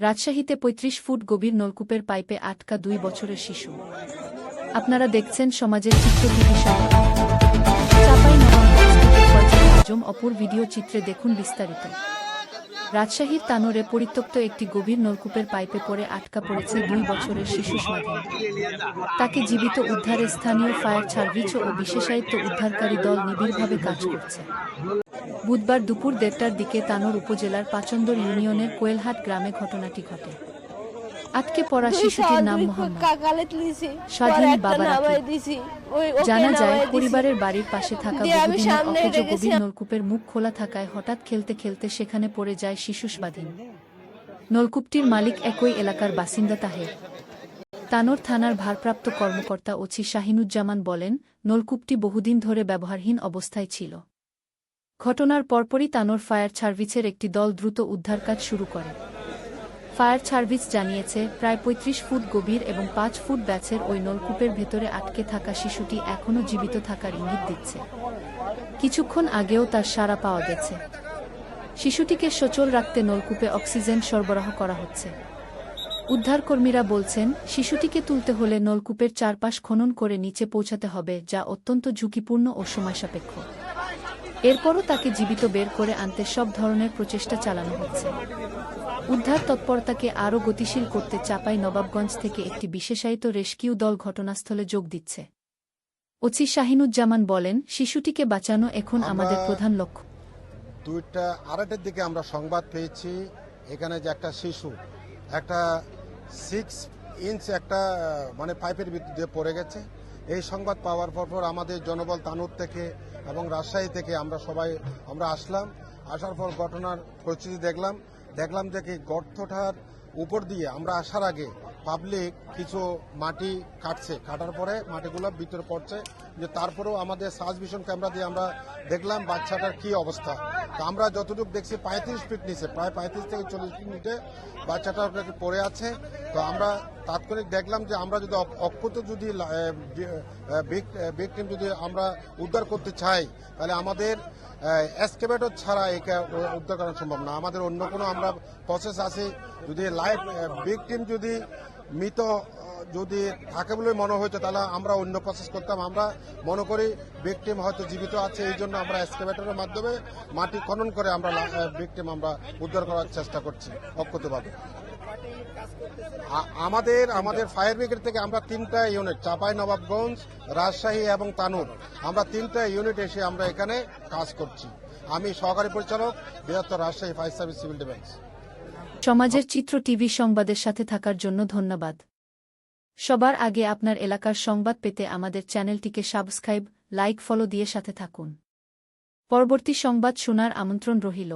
রাজশাহীতে ৩৫ ফুট গভীর নলকূপের পাইপে আটকা দুই বছরের শিশু। আপনারা দেখছেন সমাজের চিত্র টিভি চাপাই অপর ভিডিও চিত্রে দেখুন বিস্তারিত। রাজশাহীর তানোরে পরিত্যক্ত একটি গভীর নলকূপের পাইপে পড়ে আটকা পড়েছে দুই বছরের শিশু স্বাধীন তাকে জীবিত উদ্ধারে স্থানীয় ফায়ার সার্ভিস ও বিশেষায়িত্ব উদ্ধারকারী দল নিবিড়ভাবে কাজ করছে। বুধবার দুপুর দেড়টার দিকে তানোর উপজেলার পাচন্দর ইউনিয়নের কোয়েলহাট গ্রামে ঘটনাটি ঘটে। আটকে পড়া শিশুটির নাম মোহাম্মদ। স্বাধীন বাবা জানা যায় পরিবারের বাড়ির পাশে থাকা বহুদিনের সামনে গভীর নলকূপের মুখ খোলা থাকায় হঠাৎ খেলতে খেলতে সেখানে পড়ে যায় শিশু স্বাধীন। নলকূপটির মালিক একই এলাকার বাসিন্দা তাহের। তানোর থানার ভারপ্রাপ্ত কর্মকর্তা ওছি শাহিনুজ্জামান বলেন নলকূপটি বহুদিন ধরে ব্যবহারহীন অবস্থায় ছিল। ঘটনার পরপরই তানোর ফায়ার সার্ভিসের একটি দল দ্রুত উদ্ধার কাজ শুরু করে। ফায়ার সার্ভিস জানিয়েছে, প্রায় ৩৫ ফুট গভীর এবং পাঁচ ফুট ব্যাচের ওই নলকূপের ভেতরে আটকে থাকা শিশুটি এখনও জীবিত থাকার ইঙ্গিত দিচ্ছে। কিছুক্ষণ আগেও তার সাড়া পাওয়া গেছে। শিশুটিকে সচল রাখতে নলকূপে অক্সিজেন সরবরাহ করা হচ্ছে। উদ্ধারকর্মীরা বলছেন, শিশুটিকে তুলতে হলে নলকূপের চারপাশ খনন করে নিচে পৌঁছাতে হবে, যা অত্যন্ত ঝুঁকিপূর্ণ ও সময়সাপেক্ষ। এরপরও তাকে জীবিত বের করে আনতে সব ধরনের প্রচেষ্টা চালানো হচ্ছে। উদ্ধার তৎপরতাকে আরও গতিশীল করতে চাপাই নবাবগঞ্জ থেকে একটি বিশেষায়িত রেস্কিউ দল ঘটনাস্থলে যোগ দিচ্ছে। ওসি শাহিনুজ্জামান বলেন শিশুটিকে বাঁচানো এখন আমাদের প্রধান লক্ষ্য। দুইটা আড়াইটার দিকে আমরা সংবাদ পেয়েছি এখানে যে একটা শিশু একটা সিক্স ইঞ্চ একটা মানে পাইপের ভিতর দিয়ে পড়ে গেছে। এই সংবাদ পাওয়ার পর পর আমাদের জনবল তানুর থেকে এবং রাজশাহী থেকে আমরা সবাই আমরা আসলাম। আসার পর ঘটনার পরিস্থিতি দেখলাম। দেখলাম যে কি গর্তটার উপর দিয়ে আমরা আসার আগে পাবলিক কিছু মাটি কাটছে। কাটার পরে মাটিগুলো ভিতরে পড়ছে। যে তারপরেও আমাদের সার্চ ভিশন ক্যামেরা দিয়ে আমরা দেখলাম বাচ্চাটার কি অবস্থা। তো আমরা যতটুকু দেখছি পঁয়ত্রিশ ফিট নিচে, প্রায় পঁয়ত্রিশ থেকে চল্লিশ ফিট নিচে বাচ্চাটা পড়ে আছে। তো আমরা তাৎক্ষণিক দেখলাম যে আমরা যদি অক্ষত যদি ভিকটিম যদি আমরা উদ্ধার করতে চাই, তাহলে আমাদের এসকেভেটর ছাড়া একে উদ্ধার করা সম্ভব না। আমাদের অন্য কোনো আমরা প্রসেস আছে যদি লাইভ ভিকটিম যদি মৃত যদি থাকে বলে মনে হয়েছে, তাহলে আমরা অন্য প্রসেস করতাম। আমরা মনে করি ভিকটিম হয়তো জীবিত আছে, এই জন্য আমরা এক্সকেভেটরের মাধ্যমে মাটি খনন করে আমরা ভিকটিম আমরা উদ্ধার করার চেষ্টা করছি অক্ষতভাবে। আমাদের আমাদের ফায়ার ব্রিগেড থেকে আমরা তিনটা ইউনিট চাপাই নবাবগঞ্জ, রাজশাহী এবং তানুর। আমরা তিনটা ইউনিট এসে আমরা এখানে কাজ করছি। আমি সহকারী পরিচালক, বৃহত্তর Rajshahi fire service civil defence সমাজের চিত্র টিভি সংবাদের সাথে থাকার জন্য ধন্যবাদ। সবার আগে আপনার এলাকার সংবাদ পেতে আমাদের চ্যানেলটিকে সাবস্ক্রাইব, লাইক, ফলো দিয়ে সাথে থাকুন। পরবর্তী সংবাদ শোনার আমন্ত্রণ রহিল